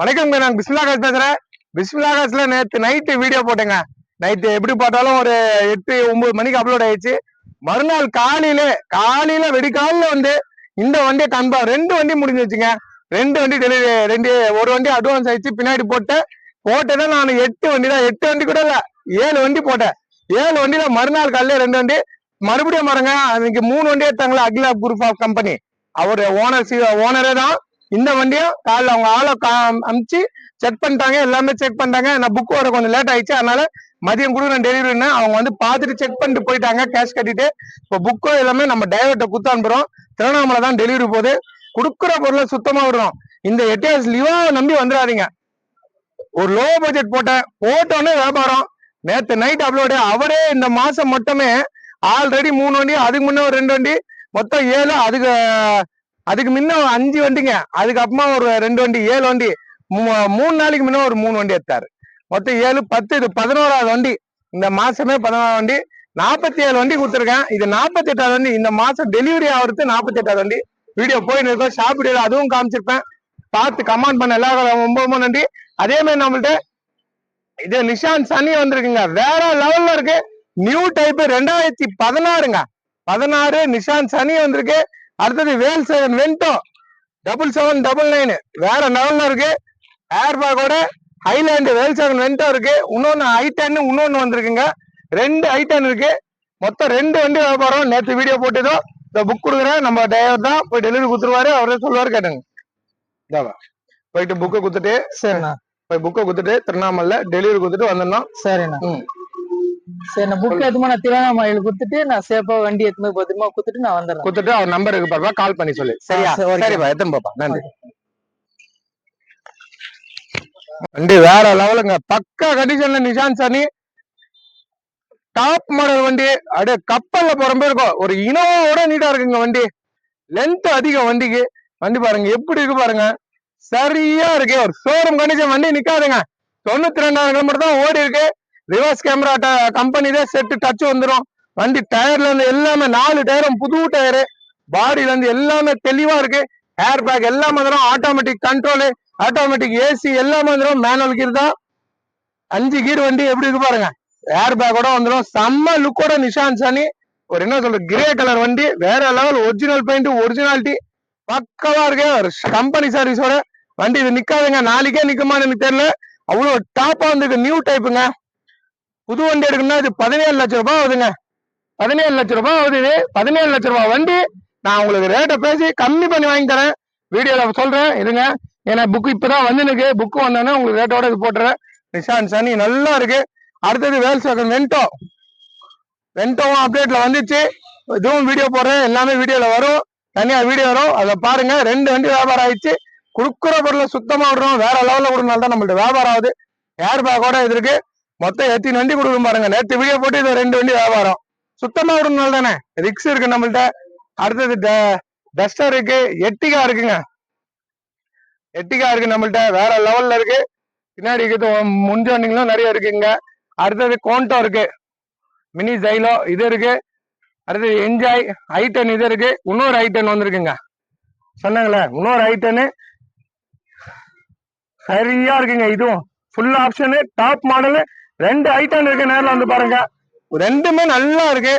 வணக்கம்ங்க நான் பிஸ்மிலாகாஸ் பேசுறேன். பிஸ்மிலா நேத்து நைட்டு வீடியோ போட்டேங்க. நைட்டு எப்படி போட்டாலும் ஒரு எட்டு ஒன்பது மணிக்கு அப்லோட் ஆயிடுச்சு. மறுநாள் காலையில காலையில வெடிக்காலில் வந்து இந்த வண்டியை கன்ஃபார்ம் ரெண்டு வண்டி முடிஞ்சிச்சுங்க ரெண்டு வண்டி டெலிவரி ரெண்டு ஒரு வண்டி அட்வான்ஸ் ஆயிடுச்சு. பின்னாடி போட்டேன் போட்டதான் நான் எட்டு வண்டி தான் எட்டு வண்டி கூட இல்ல ஏழு வண்டி போட்டேன். ஏழு வண்டியில மறுநாள் காலையில ரெண்டு வண்டி. மறுபடியும் மறங்க அன்னைக்கு மூணு வண்டி எடுத்தாங்களா அகிலா குரூப் ஆஃப் கம்பெனி அவர் ஓனர் ஓனரே தான். இந்த வண்டியும் காலைல அவங்க ஆளை கா- அனுப்பிச்சு செக் பண்ணிட்டாங்க எல்லாமே செக் பண்ணிட்டாங்க. நான் புக் வர கொஞ்சம் லேட் ஆயிடுச்சு. அதனால மதியம் கூட நான் டெலிவரின்னு அவங்க வந்து பார்த்துட்டு செக் பண்ணிட்டு போயிட்டாங்க. கேஷ் கட்டிட்டு இப்போ புக்கும் எல்லாமே நம்ம டிரைவர்கிட்ட குத்து அனுப்புறோம். திருவண்ணாமலை தான் டெலிவரி போகுது. கொடுக்குற பொருளை சுத்தமாக விடுறோம் இந்த எட்டியாஸ் லிவா நம்பி வந்துடாதீங்க. ஒரு லோ பட்ஜெட் போட்டேன். போட்டோன்னே வியாபாரம். நேத்து நைட் அப்லோடு அவரே இந்த மாசம் மட்டுமே ஆல்ரெடி மூணு வண்டி அதுக்கு முன்னே ஒரு ரெண்டு வண்டி மொத்தம் ஏழு அதுக்கு அதுக்கு முன்ன ஒரு அஞ்சு வண்டிங்க. அதுக்கப்புறமா ஒரு ரெண்டு வண்டி ஏழு வண்டி. மூணு நாளைக்கு முன்ன ஒரு மூணு வண்டி எடுத்தாரு. மொத்தம் ஏழு பத்து இது பதினோராவது வண்டி. இந்த மாசமே பதினோராவது வண்டி. நாற்பத்தி ஏழு வண்டி கொடுத்துருக்கேன். இது நாற்பத்தி எட்டாவது வண்டி. இந்த மாசம் டெலிவரி ஆகிறது நாற்பத்தி எட்டாவது வண்டி. வீடியோ போயின்னு இருக்கோம் ஷாப் வீடியோ அதுவும் காமிச்சிருப்பேன். பார்த்து கமெண்ட் பண்ண எல்லாரும் ரொம்ப ரொம்ப நன்றி. அதே மாதிரி நம்மள்ட்ட இது நிஷான் சனி வந்திருக்குங்க. வேற லெவல்ல இருக்கு. நியூ டைப் ரெண்டாயிரத்தி பதினாறுங்க. பதினாறு நிஷான் சனி வந்திருக்கு. அடுத்தது வேல் seven Vento double seven double nine வேற லெவல்ல இருக்கு. ஏர் பேக்கோட ஹைலாண்டு வேல் செவன் வென்டோ இருக்கு. இன்னொன்னு ஐ டென் இன்னொன்னு வந்திருக்குங்க. ரெண்டு ஐ டென் இருக்கு. மொத்தம் ரெண்டு வண்டி வியாபாரம் நேற்று வீடியோ போட்டதோ இந்த புக் கொடுக்குறேன். நம்ம டிரைவர் தான் போய் டெலிவரி கொடுத்துருவாரு. அவரே சொல்லுவாரு கேட்டுங்க. இதாவா போயிட்டு புக்கை கொடுத்துட்டு சரிண்ணா. போய் புக்கை கொடுத்துட்டு திருவண்ணாமலை டெலிவரி கொடுத்துட்டு வந்துடணும் சரிண்ணா. ம். சரி நான் புக் எடுத்துமா நான் திருவண்ணாமலையில் கொடுத்துட்டு நான் சேஃபா வண்டி எடுத்து பத்திரமா கொடுத்துட்டு நான் வந்துடுறேன். கொடுத்துட்டு அவர் நம்பர் இருக்கு பாப்பா கால் பண்ணி சொல்லு. சரியா. சரிப்பா எத்தனை பாப்பா? நன்றி. வண்டி வேற லெவலுங்க. பக்கா கண்டிஷன்ல நிஷான் சனி டாப் மாடல் வண்டி. அப்படியே கப்பல்ல போற மாதிரி இருக்கும் ஒரு இனோவோட நீட்டா இருக்குங்க வண்டி. லென்த் அதிகம் வண்டிக்கு. வண்டி பாருங்க எப்படி இருக்கு பாருங்க. சரியா இருக்கு ஒரு ஷோரூம் கண்டிஷன் வண்டி நிக்காதுங்க. தொண்ணூத்தி ரெண்டாயிரம் கிலோமீட்டர் தான் ஓடி இருக்கு. ரிவர்ஸ் கேமரா கம்பெனிதே செட்டு டச் வந்துடும் வண்டி டயர்ல இருந்து எல்லாமே நாலு டயரும் புது டயரு பாடியில இருந்து எல்லாமே தெளிவா இருக்கு. ஏர் பேக் எல்லாமே வந்துடும் ஆட்டோமேட்டிக் கண்ட்ரோலு ஆட்டோமேட்டிக் ஏசி எல்லாமே வந்துடும் மேனுவல் கீர் தான். அஞ்சு கீர் வண்டி எப்படி இருக்கு பாருங்க. ஏர் பேக்கோட வந்துடும் செம்ம லுக்கோட நிஷான் சனி ஒரு என்ன சொல்ற கிரே கலர் வண்டி. வேற லெவல் ஒரிஜினல் பெயிண்ட் ஒரிஜினாலிட்டி பக்கவா இருக்கு. ஒரு கம்பெனி சர்வீஸோட வண்டி இது நிக்காதுங்க. நாளைக்கே நிக்குமான்னு எனக்கு தெரியல. அவ்வளவு டாப்பா வந்து நியூ டைப்புங்க புது வண்டி எடுக்கணும்னா இது பதினேழு லட்ச ரூபாய் ஆகுதுங்க. பதினேழு லட்ச ரூபாய் ஆகுது இது. பதினேழு லட்ச ரூபாய் வண்டி. நான் உங்களுக்கு ரேட்டை பேசி கம்மி பண்ணி வாங்கி தரேன். வீடியோவில் சொல்கிறேன் இருங்க. ஏன்னா புக்கு இப்போ தான் வந்துனுக்கு. புக்கு வந்தோன்னே உங்களுக்கு ரேட்டோட இது போட்டுறேன். நிஷான் சனி நல்லா இருக்கு. அடுத்தது வேல் சேகன் வென்டோ வெண்டோவும் அப்டேட்ல வந்துச்சு. இதுவும் வீடியோ போடுறேன். எல்லாமே வீடியோவில் வரும். தனியாக வீடியோ வரும். அதை பாருங்க. ரெண்டு வண்டி வியாபாரம் ஆயிடுச்சு. கொடுக்குற பொருளை சுத்தமாக விடுறோம் வேற லெவலில் கொடுக்கறனால தான் நம்மள்ட்ட வியாபாரம் ஆகுது. ஏர் பேக்கோட இது இருக்கு. மொத்தம் எத்தனை வண்டி கொடுக்கும் பாருங்க. நேற்று வீடியோ போட்டு இது ரெண்டு வண்டி வியாபாரம். சுத்தமா விடுறதுனால தானே? ரிக்ஸ் இருக்கு நம்மள்ட்ட. அடுத்தது டஸ்டர் இருக்கு. எட்டிகா இருக்குங்க. எட்டிகா இருக்கு நம்மள்ட்ட. வேற லெவல்ல இருக்கு. பின்னாடி இருக்குது. முந்தி வண்டிங்களும் நிறைய இருக்குங்க. அடுத்தது கோண்டோ இருக்கு. மினி ஜைலோ இது இருக்கு. அடுத்தது என்ஜாய் ஐட்டன் இது இருக்கு. இன்னொரு ஐட்டன் வந்திருக்குங்க. சொன்னாங்களே இன்னொரு ஐட்டனு சரியா இருக்குங்க. இதுவும் ஃபுல் ஆப்ஷனு டாப் மாடலு ரெண்டு ஐட்டம் இருக்கு நேர்ல வந்து பாருங்க. ரெண்டுமே நல்லா இருக்கு.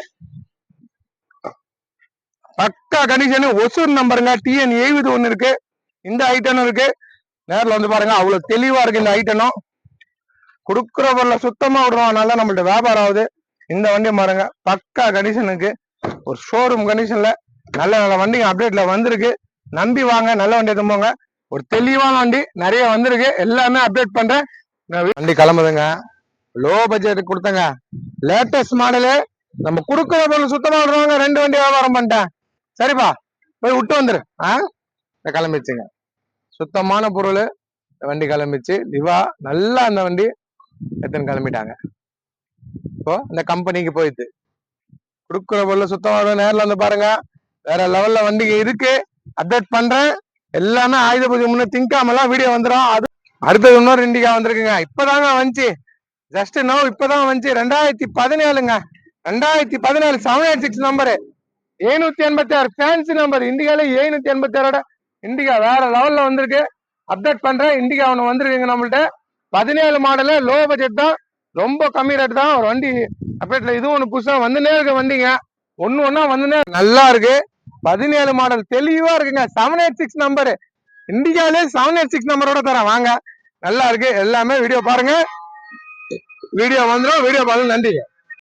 பக்கா கண்டிஷனு ஒசூர் நம்பருங்க. டிஎன் எழுபது ஒண்ணு இருக்கு. இந்த ஐட்டனும் இருக்கு. நேர்ல வந்து பாருங்க. அவ்வளவு தெளிவா இருக்கு இந்த ஐட்டனும் கொடுக்குற பொருளை சுத்தமா விடுறோம் அதனால நம்மள்ட்ட வியாபாரம் ஆகுது. இந்த வண்டி பாருங்க. பக்கா கண்டிஷனுக்கு ஒரு ஷோரூம் கண்டிஷன்ல நல்ல நல்ல வண்டிங்க அப்டேட்ல வந்திருக்கு. நம்பி வாங்க. நல்ல வண்டி எடுத்தும்போங்க ஒரு தெளிவான வண்டி. நிறைய வந்திருக்கு. எல்லாமே அப்டேட் பண்றேன். வண்டி கிளம்புதுங்க. லோ பட்ஜெட் கொடுத்தங்க. லேட்டஸ்ட் மாடலு நம்ம கொடுக்குற பொருள் சுத்தமா விடுறவங்க ரெண்டு வண்டி வியாபாரம் பண்ணிட்டேன். சரிப்பா போய் விட்டு வந்துரு. ஆ? கிளம்பிச்சுங்க சுத்தமான பொருள். வண்டி கிளம்பிச்சு திவா நல்லா அந்த வண்டி எத்தனை கிளம்பிட்டாங்க. இப்போ இந்த கம்பெனிக்கு போயிடுது கொடுக்குற பொருள் சுத்தமாக நேரில் வந்து பாருங்க. வேற லெவல்ல வண்டிங்க இருக்கு. அப்டேட் பண்றேன். எல்லாமே ஆயுத பூஜை முன்னே திங்காமலாம் வீடியோ வந்துடும் அது அடுத்தது இன்னொரு இண்டிகா வந்திருக்குங்க. இப்பதாங்க வந்துச்சு. ஜஸ்ட் நோ இப்பதான் வந்துச்சு. ரெண்டாயிரத்தி பதினேழுங்க. ரெண்டாயிரத்தி பதினேழு செவன் எயிட் சிக்ஸ் நம்பரு எழுநூத்தி எண்பத்தி ஆறு ஃபேன்சி நம்பர் இந்தியால எழுநூத்தி எண்பத்தி ஆறோட இண்டிகா வேற லெவல்ல வந்திருக்கு. அப்டேட் பண்றேன். இண்டிகா ஒன்று வந்திருக்குங்க நம்மள்ட்ட. பதினேழு மாடலு லோ பட்ஜெட் தான். ரொம்ப கம்மி ரேட் தான். ஒரு வண்டி அப்டேட்ல இதுவும் ஒன்று புதுசாக வந்துனே இருக்க வண்டிங்க ஒன்று ஒன்றா வந்துனே நல்லா இருக்கு. பதினேழு மாடல் தெளிவா இருக்குங்க. செவன் எயிட் சிக்ஸ் நம்பரு இண்டிகாலே செவன் எயிட் சிக்ஸ் நம்பரோட தரேன். வாங்க. நல்லா இருக்கு. எல்லாமே வீடியோ பாருங்க. வீடியோ வந்துடும் வீடியோ பார்த்து நன்றிங்க